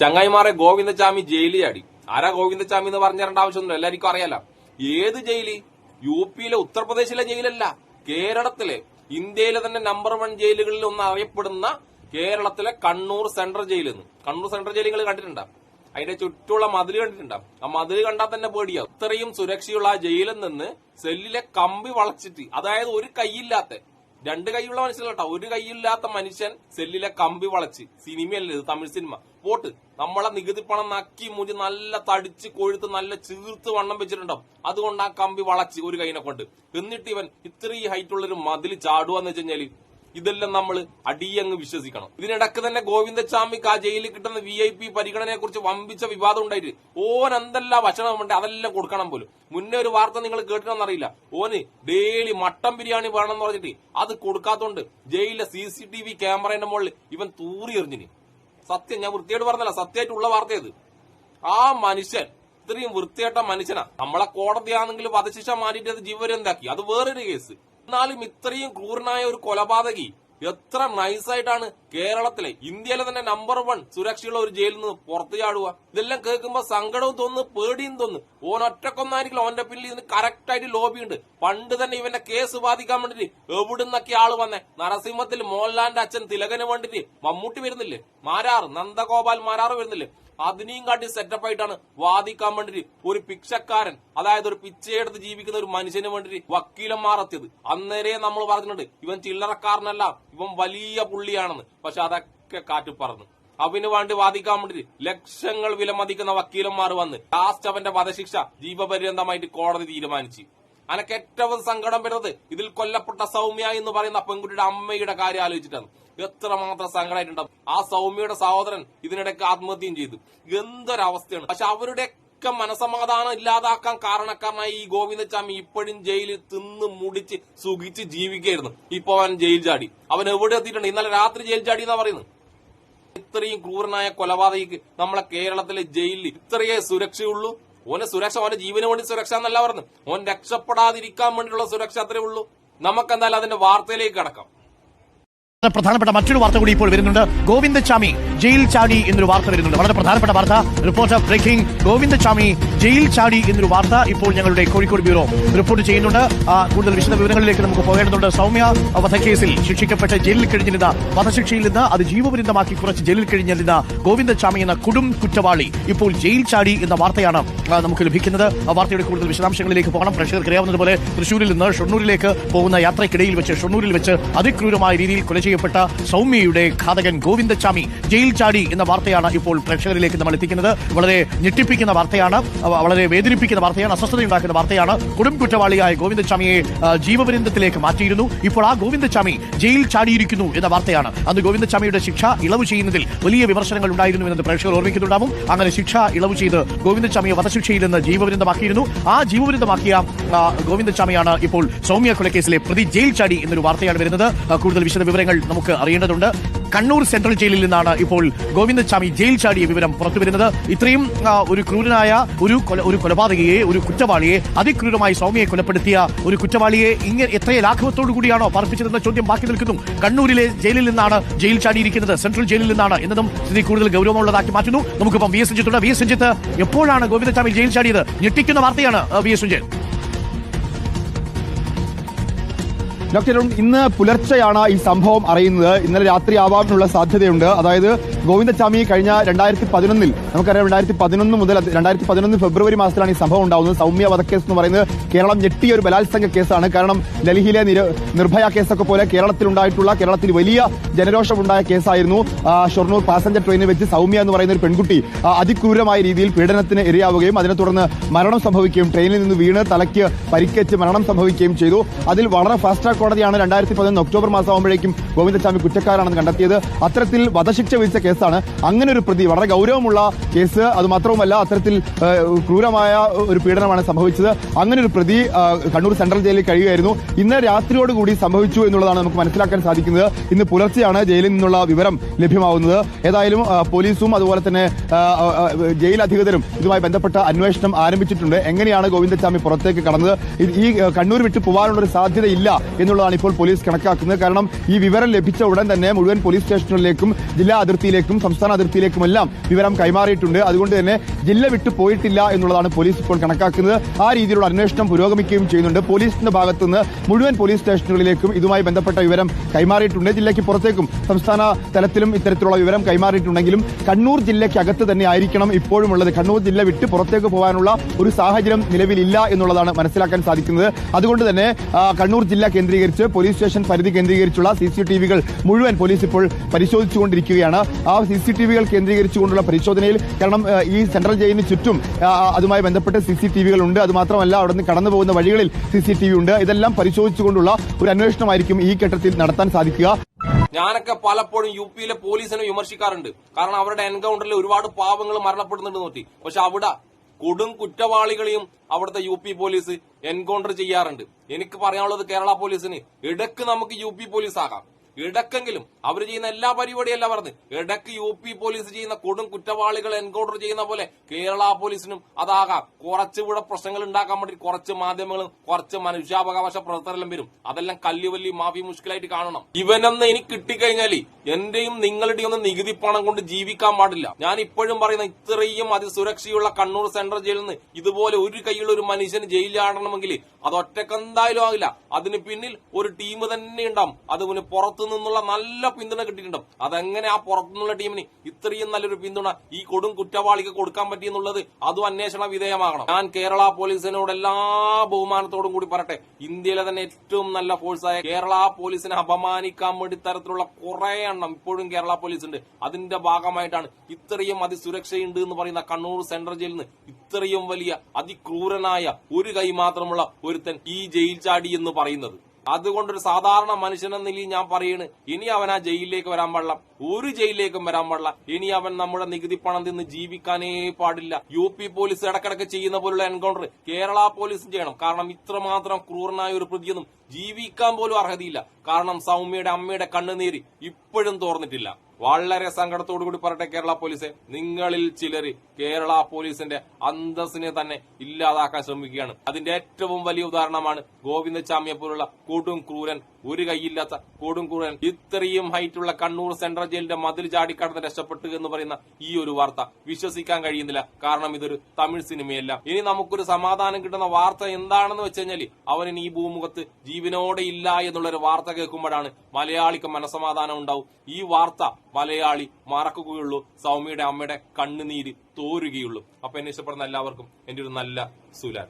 ചങ്ങായിമാരെ ഗോവിന്ദചാമി ജയിലിൽ ചാടി. ആരാ ഗോവിന്ദചാമി എന്ന് പറഞ്ഞു തരേണ്ട എല്ലാവർക്കും അറിയാലോ. ഏത് ജയിൽ? യു പിയിലെ ഉത്തർപ്രദേശിലെ ജയിലല്ല. കേരളത്തിലെ ഇന്ത്യയിലെ തന്നെ നമ്പർ വൺ ജയിലുകളിൽ ഒന്ന് അറിയപ്പെടുന്ന കേരളത്തിലെ കണ്ണൂർ സെൻട്രൽ ജയിലിൽ നിന്ന്. കണ്ണൂർ സെൻട്രൽ ജയിൽ നിങ്ങൾ കണ്ടിട്ടുണ്ടോ? അതിന്റെ ചുറ്റുള്ള മതിൽ കണ്ടിട്ടുണ്ടാവും ആ മതിൽ കണ്ടാൽ തന്നെ പേടിയാവും. ഇത്രയും സുരക്ഷയുള്ള ആ ജയിലിൽ നിന്ന് സെല്ലിലെ കമ്പി വളച്ചിട്ട് അതായത് ഒരു കൈയില്ലാത്ത രണ്ട് കൈയുള്ള കേട്ടോ. ഒരു കൈയില്ലാത്ത മനുഷ്യൻ സെല്ലിലെ കമ്പി വളച്ച്. സിനിമയല്ലേ ഇത്? തമിഴ് സിനിമ. പോട്ട് നമ്മളെ നികുതി പണം നക്കി മുടി നല്ല തടിച്ച് കൊഴുത്ത് നല്ല ചീർത്ത് വണ്ണം വെച്ചിട്ടുണ്ടാവും. അതുകൊണ്ട് ആ കമ്പി വളച്ച് ഒരു കൈനെ കൊണ്ട്. എന്നിട്ട് ഇവൻ ഇത്രയും ഹൈറ്റ് ഉള്ളൊരു മതിൽ ചാടുവാന്ന് വെച്ച് കഴിഞ്ഞാൽ ഇതെല്ലാം നമ്മൾ അടിയങ്ങ് വിശ്വസിക്കണം. ഇതിനിടക്ക് തന്നെ ഗോവിന്ദസ്വാമിക്ക് ആ ജയിലിൽ കിട്ടുന്ന വി ഐ പി പരിഗണനയെ കുറിച്ച് വമ്പിച്ച വിവാദം ഉണ്ടായിട്ട് ഓൻ എന്തെല്ലാം ഭക്ഷണം ഉണ്ട് അതെല്ലാം കൊടുക്കണം പോലും. മുന്നേ ഒരു വാർത്ത നിങ്ങൾ കേട്ടിട്ടൊന്നറിയില്ല ഓന് ഡെയിലി മട്ടൻ ബിരിയാണി വേണമെന്ന് പറഞ്ഞിട്ട് അത് കൊടുക്കാത്തോണ്ട് ജയിലിലെ സി സി ടി വി ക്യാമറയുടെ മുകളിൽ ഇവൻ തൂറി എറിഞ്ഞിന്. സത്യം ഞാൻ വൃത്തിയായിട്ട് പറഞ്ഞല്ല സത്യമായിട്ടുള്ള വാർത്തയത് ആ മനുഷ്യൻ ഇത്രയും വൃത്തിയായിട്ട മനുഷ്യനാ. നമ്മളെ കോടതിയാണെങ്കിൽ വധശിക്ഷ മാറ്റിയിട്ട് അത് ജീവരെന്താക്കി അത് വേറൊരു കേസ്. എന്നാലും ഇത്രയും ക്രൂരനായ ഒരു കൊലപാതകി എത്ര നൈസായിട്ടാണ് കേരളത്തിലെ ഇന്ത്യയിലെ തന്നെ നമ്പർ വൺ സുരക്ഷയുള്ള ഒരു ജയിലിൽ നിന്ന് പുറത്തു ചാടുക. ഇതെല്ലാം കേൾക്കുമ്പോ സങ്കടവും തോന്നുന്നു പേടിയും തോന്നുന്നു. ഓൻ ഒറ്റക്കൊന്നായിരിക്കില്ല ഓന്റെ പിന്നിൽ ഇതിന് കറക്റ്റ് ആയിട്ട് ലോബി ഉണ്ട്. പണ്ട് തന്നെ ഇവന്റെ കേസ് ബാധിക്കാൻ വേണ്ടിട്ട് എവിടുന്നൊക്കെ ആൾ വന്നേ? നരസിംഹത്തിൽ മോഹൻലാലിന്റെ അച്ഛൻ തിലകന് വേണ്ടിട്ട് മമ്മൂട്ടി വരുന്നില്ലേ? മാരാർ നന്ദഗോപാൽ മാരാർ വരുന്നില്ലേ? അതിനെയും കാട്ടി സെറ്റപ്പ് ആയിട്ടാണ് വാദിക്കാൻ വേണ്ടിട്ട് ഒരു പിക്ഷക്കാരൻ അതായത് ഒരു പിച്ചയെടുത്ത് ജീവിക്കുന്ന ഒരു മനുഷ്യന് വേണ്ടിട്ട് വക്കീലന്മാർ എത്തിയത് അന്നേരെ നമ്മൾ പറഞ്ഞിട്ടുണ്ട് ഇവൻ ചില്ലറക്കാരനല്ല ഇവൻ വലിയ പുള്ളിയാണെന്ന്. പക്ഷെ അതൊക്കെ കാറ്റ് പറഞ്ഞു അവന് വേണ്ടി വാദിക്കാൻ വേണ്ടിട്ട് ലക്ഷങ്ങൾ വിലമതിക്കുന്ന വക്കീലന്മാർ വന്ന് ലാസ്റ്റ് അവന്റെ വധശിക്ഷ ജീവപര്യന്തമായിട്ട് കോടതി തീരുമാനിച്ചു. അനക്ക് ഏറ്റവും സങ്കടം വരുന്നത് ഇതിൽ കൊല്ലപ്പെട്ട സൗമ്യ എന്ന് പറയുന്ന പെൺകുട്ടിയുടെ അമ്മയുടെ കാര്യം ആലോചിച്ചിട്ടാണ്. എത്രമാത്രം സങ്കടമായിട്ടുണ്ടാവും. ആ സൗമ്യയുടെ സഹോദരൻ ഇതിനിടയ്ക്ക് ആത്മഹത്യയും ചെയ്തു. എന്തൊരവസ്ഥയാണ്. പക്ഷെ അവരുടെ ഒക്കെ മനസമാധാനം ഇല്ലാതാക്കാൻ കാരണക്കാരനായി ഈ ഗോവിന്ദച്ചാമി ഇപ്പോഴും ജയിലിൽ തിന്ന് മുടിച്ച് സുഖിച്ച് ജീവിക്കായിരുന്നു ഇപ്പൊ അവൻ ജയിൽ ചാടി. അവൻ എവിടെ എത്തിയിട്ടുണ്ട്? ഇന്നലെ രാത്രി ജയിൽ ചാടി എന്നാ പറയുന്നത്. ഇത്രയും ക്രൂരനായ കൊലപാതകക്ക് നമ്മളെ കേരളത്തിലെ ജയിലിൽ ഇത്രയേ സുരക്ഷയുള്ളൂ. ഓനെ സുരക്ഷ ഓന്റെ ജീവന് വേണ്ടി സുരക്ഷ എന്നല്ല പറഞ്ഞു ഓൻ രക്ഷപ്പെടാതിരിക്കാൻ വേണ്ടിയിട്ടുള്ള സുരക്ഷ അത്രേ ഉള്ളൂ. നമുക്കെന്തായാലും അതിന്റെ വാർത്തയിലേക്ക് കടക്കാം. പ്രധാനപ്പെട്ട മറ്റൊരു വാർത്ത കൂടി ഇപ്പോൾ വരുന്നുണ്ട്. ഗോവിന്ദചാമി ജയിൽ ചാടി എന്നൊരു വാർത്ത വരുന്നുണ്ട്. വളരെ പ്രധാനപ്പെട്ട വാർത്ത. Report of breaking. Govindachami jail ചാടി എന്നൊരു വാർത്ത ഇപ്പോൾ ഞങ്ങളുടെ കോഴിക്കോട് ബ്യൂറോ റിപ്പോർട്ട് ചെയ്യുന്നുണ്ട്. കൂടുതൽ വിശദ വിവരങ്ങളിലേക്ക് നമുക്ക് പോകേണ്ടതുണ്ട്. സൗമ്യ വധക്കേസിൽ ശിക്ഷിക്കപ്പെട്ട ജയിലിൽ കഴിഞ്ഞിരുന്ന വധശിക്ഷയിൽ നിന്ന് അത് ജീവപര്യന്തമാക്കി കുറച്ച് ജയിലിൽ കഴിഞ്ഞിരുന്ന ഗോവിന്ദചാമി എന്ന കുടും കുറ്റവാളി ഇപ്പോൾ ജയിൽ ചാടി എന്ന വാർത്തയാണ് നമുക്ക് ലഭിക്കുന്നത്. ആ വാർത്തയുടെ കൂടുതൽ വിശദാംശങ്ങളിലേക്ക് പോകണം. പ്രേക്ഷകർക്ക് അറിയാവുന്നതുപോലെ തൃശൂരിൽ നിന്ന് ഷൊണ്ണൂരിലേക്ക് പോകുന്ന യാത്രയ്ക്കിടയിൽ വെച്ച് ഷൊണ്ണൂരിൽ വെച്ച് അതിക്രൂരമായ രീതിയിൽ കൊല ചെയ്യപ്പെട്ട സൗമ്യയുടെ ഘാതകൻ ഗോവിന്ദചാമി ജയിൽ ചാടി എന്ന വാർത്തയാണ് ഇപ്പോൾ പ്രേക്ഷകരിലേക്ക് നമ്മൾ എത്തിക്കുന്നത്. വളരെ ഞെട്ടിപ്പിക്കുന്ന വാർത്തയാണ് വളരെ വേദനിപ്പിക്കുന്ന വാർത്തയാണ് അസ്വസ്ഥതയുണ്ടാക്കുന്ന വാർത്തയാണ്. കൊടും കുറ്റവാളിയായ ഗോവിന്ദചാമിയെ ആ, ജീവപര്യന്തത്തിലേക്ക് മാറ്റിയിരുന്നു. ഇപ്പോൾ ആ ഗോവിന്ദചാമി ജയിൽ ചാടിയിരിക്കുന്നു എന്ന വാർത്തയാണ്. അന്ന് ഗോവിന്ദചാമിയുടെ ശിക്ഷ ഇളവ് ചെയ്യുന്നതിൽ വലിയ വിമർശനങ്ങൾ ഉണ്ടായിരുന്നു എന്നത് പ്രേക്ഷകർ ഓർമ്മിക്കുന്നുണ്ടാവും. അങ്ങനെ ശിക്ഷ ഇളവ് ചെയ്ത് ഗോവിന്ദചാമിയെ വധശിക്ഷയിൽ നിന്ന് ജീവപര്യന്തമാക്കിയിരുന്നു. ആ ജീവപര്യന്തമാക്കിയ ആ, ഗോവിന്ദചാമിയാണ് ഇപ്പോൾ സൗമ്യ കൊലക്കേസിലെ പ്രതി ജയിൽ ചാടി എന്നൊരു വാർത്തയാണ് വരുന്നത്. കൂടുതൽ വിശദ വിവരങ്ങൾ നമുക്ക് അറിയേണ്ടതുണ്ട്. കണ്ണൂർ സെൻട്രൽ ജയിലിൽ നിന്നാണ് ഇപ്പോൾ ഗോവിന്ദസ്വാമി ജയിൽ ചാടിയ വിവരം പുറത്തുവരുന്നത് ഇത്രയും ഒരു ക്രൂരനായ ഒരു ഒരു കൊലപാതകയെ ഒരു കുറ്റവാളിയെ അതിക്രൂരമായി സൗമ്യയെ കൊലപ്പെടുത്തിയ ഒരു കുറ്റവാളിയെ ഇങ്ങനെ എത്ര ലാഘവത്തോടു കൂടിയാണോ പാർപ്പിച്ചതെന്ന ചോദ്യം ബാക്കി നിൽക്കുന്നു. കണ്ണൂരിലെ ജയിലിൽ നിന്നാണ് ജയിൽ ചാടിയിരിക്കുന്നത്. സെൻട്രൽ ജയിലിൽ നിന്നാണ് എന്നതും സ്ഥിതി കൂടുതൽ ഗൗരവമുള്ളതാക്കി മാറ്റുന്നു. നമുക്കിപ്പം വി എസ് സഞ്ജിത്തുണ്ട് വി എസ് സഞ്ജിത്ത് എപ്പോഴാണ് ഗോവിന്ദസ്വാമി ജയിൽ ചാടിയത്? ഞെട്ടിക്കുന്ന വാർത്തയാണ് വി എസ് രഞ്ജിത്ത് ഡോക്ടർ ഇന്ന് പുലർച്ചെയാണ് ഈ സംഭവം അറിയുന്നത്. ഇന്നലെ രാത്രി ആവാനുള്ള സാധ്യതയുണ്ട്. അതായത് ഗോവിന്ദസ്വാമി കഴിഞ്ഞ രണ്ടായിരത്തി പതിനൊന്നിൽ നമുക്കറിയാം രണ്ടായിരത്തി പതിനൊന്ന് മുതൽ രണ്ടായിരത്തി പതിനൊന്ന് ഫെബ്രുവരി മാസത്തിലാണ് ഈ സംഭവം ഉണ്ടാവുന്നത്. സൗമ്യ വധക്കേസ് എന്ന് പറയുന്നത് കേരളം ഞെട്ടിയ ഒരു ബലാത്സംഗ കേസാണ്. കാരണം ഡൽഹിയിലെ നിർഭയ കേസൊക്കെ പോലെ കേരളത്തിൽ ഉണ്ടായിട്ടുള്ള കേരളത്തിൽ വലിയ ജനരോഷമുണ്ടായ കേസായിരുന്നു. ഷൊർണൂർ പാസഞ്ചർ ട്രെയിനിൽ വെച്ച് സൗമ്യ എന്ന് പറയുന്ന ഒരു പെൺകുട്ടി അതിക്രൂരമായ രീതിയിൽ പീഡനത്തിന് ഇരയാവുകയും അതിനെ തുടർന്ന് മരണം സംഭവിക്കുകയും ട്രെയിനിൽ നിന്ന് വീണ് തലയ്ക്ക് പരിക്കേറ്റ് മരണം സംഭവിക്കുകയും ചെയ്തു. അതിൽ വളരെ ഫാസ്റ്റ് കോടതിയാണ് രണ്ടായിരത്തി പതിനൊന്ന് ഒക്ടോബർ മാസം ആകുമ്പോഴേക്കും ഗോവിന്ദസ്വാമി കുറ്റക്കാരാണെന്ന് കണ്ടെത്തിയത്. അത്തരത്തിൽ വധശിക്ഷ വിധിച്ച കേസാണ് അങ്ങനെ ഒരു പ്രതി. വളരെ ഗൗരവമുള്ള കേസ്. അത് മാത്രവുമല്ല അത്തരത്തിൽ ക്രൂരമായ ഒരു പീഡനമാണ് സംഭവിച്ചത്. അങ്ങനെ ഒരു പ്രതി കണ്ണൂർ സെൻട്രൽ ജയിലിൽ കഴിയുകയായിരുന്നു. ഇന്ന് രാത്രിയോടുകൂടി സംഭവിച്ചു എന്നുള്ളതാണ് നമുക്ക് മനസ്സിലാക്കാൻ സാധിക്കുന്നത്. ഇന്ന് പുലർച്ചെയാണ് ജയിലിൽ നിന്നുള്ള വിവരം ലഭ്യമാവുന്നത്. ഏതായാലും പോലീസും അതുപോലെ തന്നെ ജയിൽ അധികൃതരും ഇതുമായി ബന്ധപ്പെട്ട അന്വേഷണം ആരംഭിച്ചിട്ടുണ്ട്. എങ്ങനെയാണ് ഗോവിന്ദസ്വാമി പുറത്തേക്ക് കടന്നത്? ഈ കണ്ണൂർ വിട്ടു പോകാനുള്ള ഒരു സാധ്യതയില്ല എന്ന് എന്നുള്ളതാണ് ഇപ്പോൾ പോലീസ് കണക്കാക്കുന്നത്. കാരണം ഈ വിവരം ലഭിച്ച ഉടൻ തന്നെ മുഴുവൻ പോലീസ് സ്റ്റേഷനുകളിലേക്കും ജില്ലാ അതിർത്തിയിലേക്കും സംസ്ഥാന അതിർത്തിയിലേക്കുമെല്ലാം വിവരം കൈമാറിയിട്ടുണ്ട്. അതുകൊണ്ട് തന്നെ ജില്ല വിട്ടു പോയിട്ടില്ല എന്നുള്ളതാണ് പോലീസ് ഇപ്പോൾ കണക്കാക്കുന്നത്. ആ രീതിയിലുള്ള അന്വേഷണം പുരോഗമിക്കുകയും ചെയ്യുന്നുണ്ട്. പോലീസിന്റെ ഭാഗത്തുനിന്ന് മുഴുവൻ പോലീസ് സ്റ്റേഷനുകളിലേക്കും ഇതുമായി ബന്ധപ്പെട്ട വിവരം കൈമാറിയിട്ടുണ്ട്. ജില്ലയ്ക്ക് പുറത്തേക്കും സംസ്ഥാന തലത്തിലും ഇത്തരത്തിലുള്ള വിവരം കൈമാറിയിട്ടുണ്ടെങ്കിലും കണ്ണൂർ ജില്ലയ്ക്ക് അകത്ത് തന്നെ ആയിരിക്കണം ഇപ്പോഴും ഉള്ളത് കണ്ണൂർ ജില്ല വിട്ട് പുറത്തേക്ക് പോകാനുള്ള ഒരു സാഹചര്യം നിലവിലില്ല എന്നുള്ളതാണ് മനസ്സിലാക്കാൻ സാധിക്കുന്നത്. അതുകൊണ്ട് തന്നെ കണ്ണൂർ ജില്ലാ കേന്ദ്രീകരിച്ച് പോലീസ് സ്റ്റേഷൻ പരിധി കേന്ദ്രീകരിച്ചുള്ള സി സി ടി വികൾ മുഴുവൻ പോലീസ് ഇപ്പോൾ പരിശോധിച്ചുകൊണ്ടിരിക്കുകയാണ്. ആ സി സി ടി വികൾ കേന്ദ്രീകരിച്ചുകൊണ്ടുള്ള പരിശോധനയിൽ കാരണം ഈ സെൻട്രൽ ജയിലിന് ചുറ്റും അതുമായി ബന്ധപ്പെട്ട് സി സി ടി വികൾ ഉണ്ട് അതുമാത്രമല്ല അവിടെ നിന്ന് കടന്നു പോകുന്ന വഴികളിൽ സി സി ടി വി ഉണ്ട് ഇതെല്ലാം പരിശോധിച്ചുകൊണ്ടുള്ള ഒരു അന്വേഷണമായിരിക്കും ഈ ഘട്ടത്തിൽ നടത്താൻ സാധിക്കുക. ഞാനൊക്കെ പലപ്പോഴും യു പിയിലെ പോലീസിനെ വിമർശിക്കാറുണ്ട്. കാരണം അവരുടെ എൻകൗണ്ടറിൽ ഒരുപാട് പാവങ്ങൾ മരണപ്പെടുന്നുണ്ട് നോക്കി പക്ഷെ അവിടെ കൊടും കുറ്റവാളികളെയും അവിടുത്തെ യു പി പോലീസ് എൻകൗണ്ടർ ചെയ്യാറുണ്ട്. എനിക്ക് പറയാനുള്ളത് കേരള പോലീസിന്. ഇടയ്ക്ക് നമുക്ക് യു പി പോലീസ് ആകാം ഇടക്കെങ്കിലും അവർ ചെയ്യുന്ന എല്ലാ പരിപാടിയല്ല പറഞ്ഞ്. ഇടയ്ക്ക് യു പി പോലീസ് ചെയ്യുന്ന കൊടും കുറ്റവാളികൾ എൻകൗണ്ടർ ചെയ്യുന്ന പോലെ കേരള പോലീസിനും അതാകാം. കുറച്ച് ഇവിടെ പ്രശ്നങ്ങൾ ഉണ്ടാക്കാൻ വേണ്ടി കുറച്ച് മാധ്യമങ്ങളും കുറച്ച് മനുഷ്യാവകാശ പ്രവർത്തകരെല്ലാം വരും. അതെല്ലാം കല്ലുവല്ലി മാഫി മുഷ്കിലായിട്ട് കാണണം. ഇവനെന്ന് എനിക്ക് കിട്ടിക്കഴിഞ്ഞാൽ എന്റെയും നിങ്ങളുടെയും ഒന്നും നികുതി പണം കൊണ്ട് ജീവിക്കാൻ പാടില്ല. ഞാൻ ഇപ്പോഴും പറയുന്ന ഇത്രയും അതിസുരക്ഷയുള്ള കണ്ണൂർ സെൻട്രൽ ജയിലിൽ നിന്ന് ഇതുപോലെ ഒരു കൈയുള്ള ഒരു മനുഷ്യന് ജയിലിലാടണമെങ്കിൽ അത് ഒറ്റക്കെന്തായാലും ആകില്ല. അതിന് പിന്നിൽ ഒരു ടീം തന്നെ ഉണ്ടാവും. അതിന് പുറത്തു നിന്നുള്ള നല്ല പിന്തുണ കിട്ടിയിട്ടുണ്ടാവും. അതെങ്ങനെ ആ പുറത്തു നിന്നുള്ള ടീമിന് ഇത്രയും നല്ലൊരു പിന്തുണ ഈ കൊടും കുറ്റവാളിക്ക് കൊടുക്കാൻ പറ്റിയെന്നുള്ളത് അതും അന്വേഷണ വിധേയമാകണം. ഞാൻ കേരള പോലീസിനോട് എല്ലാ ബഹുമാനത്തോടും കൂടി പറയട്ടെ ഇന്ത്യയിലെ തന്നെ ഏറ്റവും നല്ല ഫോഴ്സായ കേരള പോലീസിനെ അപമാനിക്കാൻ വേണ്ടി തരത്തിലുള്ള കുറെ എണ്ണം ഇപ്പോഴും കേരള പോലീസ് ഉണ്ട് അതിന്റെ ഭാഗമായിട്ടാണ് ഇത്രയും അതിസുരക്ഷയുണ്ട് എന്ന് പറയുന്ന കണ്ണൂർ സെൻട്രൽ ജയിലിൽ നിന്ന് ഇത്രയും വലിയ അതിക്രൂരനായ ഒരു കൈ മാത്രമുള്ള ഒരുത്തൻ ഈ ജയിൽ ചാടി എന്ന് പറയുന്നത്. അതുകൊണ്ടൊരു സാധാരണ മനുഷ്യനെന്ന നിലയിൽ ഞാൻ പറയണ് ഇനി അവൻ ആ ജയിലിലേക്ക് വരാൻ പാടില്ല. ഒരു ജയിലിലേക്കും വരാൻ പാടില്ല. ഇനി അവൻ നമ്മുടെ നികുതി പണം തിന്ന് ജീവിക്കാനേ പാടില്ല. യു പി പോലീസ് ഇടക്കിടക്ക് ചെയ്യുന്ന പോലുള്ള എൻകൗണ്ടർ കേരള പോലീസും ചെയ്യണം. കാരണം ഇത്രമാത്രം ക്രൂരനായ ഒരു പ്രതിയൊന്നും ജീവിക്കാൻ പോലും അർഹതയില്ല. കാരണം സൗമ്യയുടെ അമ്മയുടെ കണ്ണുനീര് ഇപ്പോഴും തോർന്നിട്ടില്ല. വളരെ സങ്കടത്തോടു കൂടി പറയട്ടെ കേരള പോലീസ്. നിങ്ങളിൽ ചിലർ കേരള പോലീസിന്റെ അന്തസ്സിനെ തന്നെ ഇല്ലാതാക്കാൻ ശ്രമിക്കുകയാണ്. അതിന്റെ ഏറ്റവും വലിയ ഉദാഹരണമാണ് ഗോവിന്ദചാമിയെ പോലുള്ള കൊടും ക്രൂരൻ ഒരു കൈയില്ലാത്ത കൂടും ക്രൂരൻ. ഇത്രയും ഹൈറ്റുള്ള കണ്ണൂർ സെൻട്രൽ ജയിലിന്റെ മതിൽ ചാടിക്കടന്ന് രക്ഷപ്പെട്ടു എന്ന് പറയുന്ന ഈ ഒരു വാർത്ത വിശ്വസിക്കാൻ കഴിയുന്നില്ല. കാരണം ഇതൊരു തമിഴ് സിനിമയല്ല. ഇനി നമുക്കൊരു സമാധാനം കിട്ടുന്ന വാർത്ത എന്താണെന്ന് വെച്ച് കഴിഞ്ഞാൽ അവന് ഈ ഭൂമുഖത്ത് ജീവനോടെ ഇല്ല എന്നുള്ള ഒരു വാർത്ത കേൾക്കുമ്പോഴാണ് മലയാളിക്ക് മനസമാധാനം ഉണ്ടാവും. ഈ വാർത്ത മലയാളി മറക്കുകയുള്ളൂ. സൗമ്യയുടെ അമ്മയുടെ കണ്ണുനീര് തോരുകയുള്ളൂ. അപ്പൊ എന്നെ ഇഷ്ടപ്പെടുന്ന എല്ലാവർക്കും എന്റെ ഒരു നല്ല സുലാൻ.